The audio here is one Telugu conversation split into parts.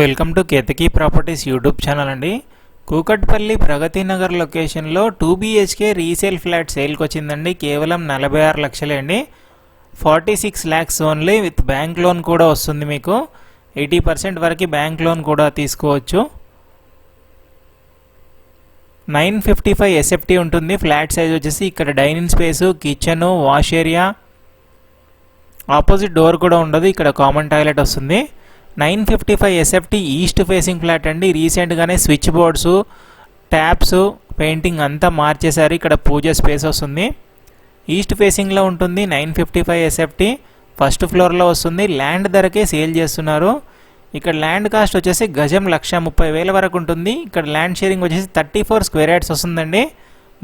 Welcome to Ketaki properties YouTube channel అండి. కూకట్పల్లి ప్రగతి నగర్ లొకేషన్లో టూ బీహెచ్కే రీసేల్ ఫ్లాట్ సేల్కి వచ్చిందండి. కేవలం నలభై ఆరు లక్షలే అండి. Forty six lakhs only with bank loan కూడా వస్తుంది మీకు. ఎయిటీ పర్సెంట్ వరకు బ్యాంక్ లోన్ కూడా తీసుకోవచ్చు. నైన్ ఫిఫ్టీ ఫైవ్ ఎస్ఎఫ్టీ ఉంటుంది. ఫ్లాట్ సైజ్ వచ్చేసి ఇక్కడ dining space kitchen wash area. Opposite door కూడా ఉండదు. ఇక్కడ కామన్ టాయిలెట్ వస్తుంది. Nine fifty five SFT east facing flat అండి. రీసెంట్గానే స్విచ్ బోర్డ్స్ ట్యాప్స్ పెయింటింగ్ అంతా మార్చేశారు. ఇక్కడ పూజ స్పేస్ వస్తుంది. ఈస్ట్ ఫేసింగ్లో ఉంటుంది nine fifty five SFT first ఫ్లోర్లో వస్తుంది. ల్యాండ్ ధరకే సేల్ చేస్తున్నారు. ఇక్కడ ల్యాండ్ కాస్ట్ వచ్చేసి గజం లక్ష ముప్పై వేల వరకు ఉంటుంది. ఇక్కడ ల్యాండ్ షేరింగ్ వచ్చేసి థర్టీ ఫోర్ స్క్వేర్ యార్డ్స్ వస్తుందండి.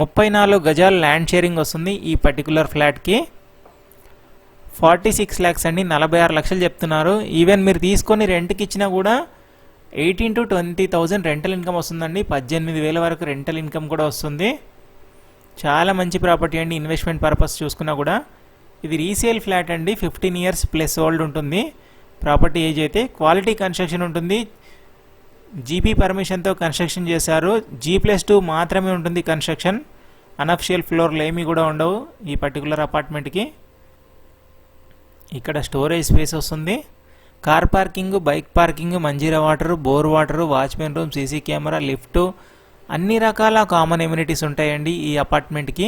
ముప్పై నాలుగు గజాలు ల్యాండ్ షేరింగ్ వస్తుంది ఈ పర్టికులర్ ఫ్లాట్కి ఫార్టీ సిక్స్ ల్యాక్స్ అండి నలభై ఆరు లక్షలు చెప్తున్నారు. ఈవెన్ మీరు తీసుకొని రెంట్కి ఇచ్చినా కూడా eighteen to twenty thousand rental income వస్తుందండి. పద్దెనిమిది వేల వరకు రెంటల్ ఇన్కమ్ కూడా వస్తుంది. చాలా మంచి ప్రాపర్టీ అండి ఇన్వెస్ట్మెంట్ పర్పస్ చూసుకున్నా కూడా. ఇది రీసేల్ ఫ్లాట్ అండి ఫిఫ్టీన్ ఇయర్స్ ప్లస్ ఓల్డ్ ఉంటుంది. ప్రాపర్టీ ఏజ్ అయితే క్వాలిటీ కన్స్ట్రక్షన్ ఉంటుంది. జీపీ పర్మిషన్తో కన్స్ట్రక్షన్ చేశారు. జీ ప్లస్ టూ మాత్రమే ఉంటుంది కన్స్ట్రక్షన్ అనఫిషియల్ ఫ్లోర్లు ఏమీ కూడా ఉండవు ఈ పర్టికులర్ అపార్ట్మెంట్కి ఇక్కడ స్టోరేజ్ స్పేస్ వస్తుంది. Car parking bike parking Manjira water bore water watchman room CC camera lift అన్ని రకాల కామన్ ఎమ్యూనిటీస్ ఉంటాయండి ఈ అపార్ట్మెంట్కి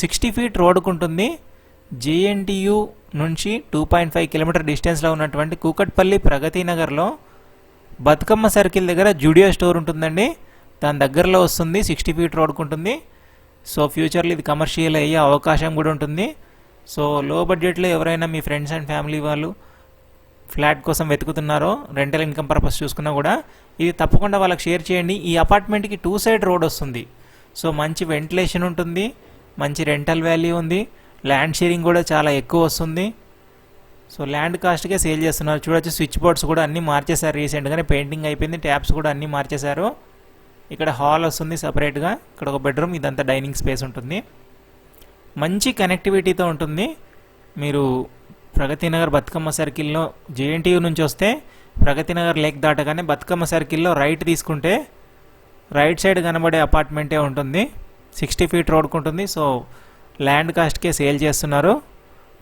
సిక్స్టీ ఫీట్ రోడ్కు ఉంటుంది. జేఎన్టీయు నుంచి టూ పాయింట్ ఫైవ్ కిలోమీటర్ డిస్టెన్స్లో ఉన్నటువంటి కూకట్పల్లి ప్రగతి నగర్లో బతుకమ్మ సర్కిల్ దగ్గర జూడియో స్టోర్ ఉంటుందండి. దాని దగ్గరలో వస్తుంది. సిక్స్టీ ఫీట్ రోడ్కు ఉంటుంది. సో ఫ్యూచర్లో ఇది కమర్షియల్ అయ్యే అవకాశం కూడా ఉంటుంది. సో లో బడ్జెట్లో ఎవరైనా మీ ఫ్రెండ్స్ అండ్ ఫ్యామిలీ వాళ్ళు ఫ్లాట్ కోసం వెతుకుతున్నారో రెంటల్ ఇన్కమ్ పర్పస్ చూసుకున్నా కూడా ఇది తప్పకుండా వాళ్ళకి షేర్ చేయండి. ఈ అపార్ట్మెంట్కి టూ సైడ్ రోడ్ వస్తుంది. సో మంచి వెంటిలేషన్ ఉంటుంది మంచి రెంటల్ వాల్యూ ఉంది ల్యాండ్ షేరింగ్ కూడా చాలా ఎక్కువ వస్తుంది. సో ల్యాండ్ కాస్ట్కే సేల్ చేస్తున్నారు. చూడొచ్చు స్విచ్ బోర్డ్స్ కూడా అన్నీ మార్చేశారు రీసెంట్గానే పెయింటింగ్ అయిపోయింది ట్యాప్స్ కూడా అన్నీ మార్చేశారు. ఇక్కడ హాల్ వస్తుంది సపరేట్గా. ఇక్కడ ఒక బెడ్రూమ్ ఇదంతా డైనింగ్ స్పేస్ ఉంటుంది. మంచి కనెక్టివిటీతో ఉంటుంది. మీరు ప్రగతి నగర్ బతుకమ్మ సర్కిల్లో జేఎన్టీయూ నుంచి వస్తే ప్రగతి నగర్ లేక్ దాటగానే బతుకమ్మ సర్కిల్లో రైట్ తీసుకుంటే రైట్ సైడ్ కనబడే అపార్ట్మెంటే ఉంటుంది. సిక్స్టీ ఫీట్ రోడ్కు ఉంటుంది. సో ల్యాండ్ కాస్ట్కే సేల్ చేస్తున్నారు.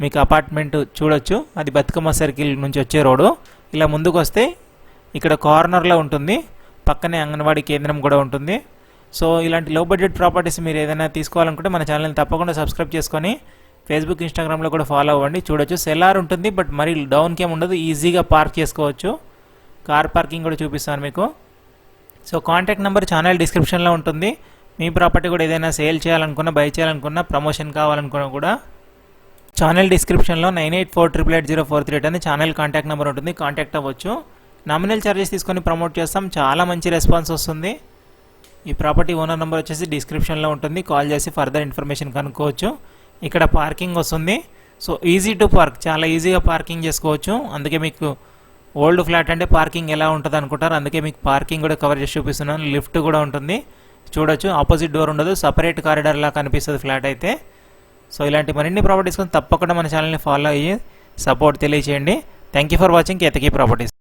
మీకు అపార్ట్మెంట్ చూడొచ్చు. అది బతుకమ్మ సర్కిల్ నుంచి వచ్చే రోడ్డు ఇలా ముందుకు వస్తే ఇక్కడ కార్నర్లో ఉంటుంది. పక్కనే అంగన్వాడీ కేంద్రం కూడా ఉంటుంది. సో ఇలాంటి లో బడ్జెట్ ప్రాపర్టీస్ మీరు ఏదైనా తీసుకోవాలనుకుంటే మన ఛానల్ని తప్పకుండా సబ్స్క్రైబ్ చేసుకొని ఫేస్బుక్ ఇన్స్టాగ్రామ్లో కూడా ఫాలో అవ్వండి. చూడొచ్చు. సెల్లార్ ఉంటుంది బట్ మరి డౌన్కి ఏమి ఉండదు. ఈజీగా పార్క్ చేసుకోవచ్చు. కార్ పార్కింగ్ కూడా చూపిస్తాను మీకు. సో కాంటాక్ట్ నెంబర్ ఛానల్ డిస్క్రిప్షన్లో ఉంటుంది. మీ ప్రాపర్టీ కూడా ఏదైనా సేల్ చేయాలనుకున్నా బై చేయాలనుకున్నా ప్రమోషన్ కావాలనుకున్నా కూడా ఛానల్ డిస్క్రిప్షన్లో nine eight four triple eight zero four three eight అని ఛానల్ కాంటాక్ట్ నెంబర్ ఉంటుంది. కాంటాక్ట్ అవ్వచ్చు. నామినల్ ఛార్జెస్ తీసుకొని ప్రమోట్ చేస్తాం. చాలా మంచి రెస్పాన్స్ వస్తుంది. ఈ ప్రాపర్టీ ఓనర్ నెంబర్ వచ్చేసి డిస్క్రిప్షన్లో ఉంటుంది. కాల్ చేసి ఫర్దర్ ఇన్ఫర్మేషన్ కనుక్కోవచ్చు. ఇక్కడ పార్కింగ్ వస్తుంది. సో ఈజీ టు పార్క్ చాలా ఈజీగా పార్కింగ్ చేసుకోవచ్చు. అందుకే మీకు ఓల్డ్ ఫ్లాట్ అంటే పార్కింగ్ ఎలా ఉంటుంది అనుకుంటారు. అందుకే మీకు పార్కింగ్ కూడా కవర్ చేసి చూపిస్తున్నాను. లిఫ్ట్ కూడా ఉంటుంది. చూడొచ్చు. ఆపోజిట్ డోర్ ఉండదు. సపరేట్ కారిడార్లా కనిపిస్తుంది ఫ్లాట్ అయితే. సో ఇలాంటి మరిన్ని ప్రాపర్టీస్ తప్పకుండా మన ఛానల్ని ఫాలో అయ్యి సపోర్ట్ తెలియచేయండి. Thank you for watching Ketaki properties.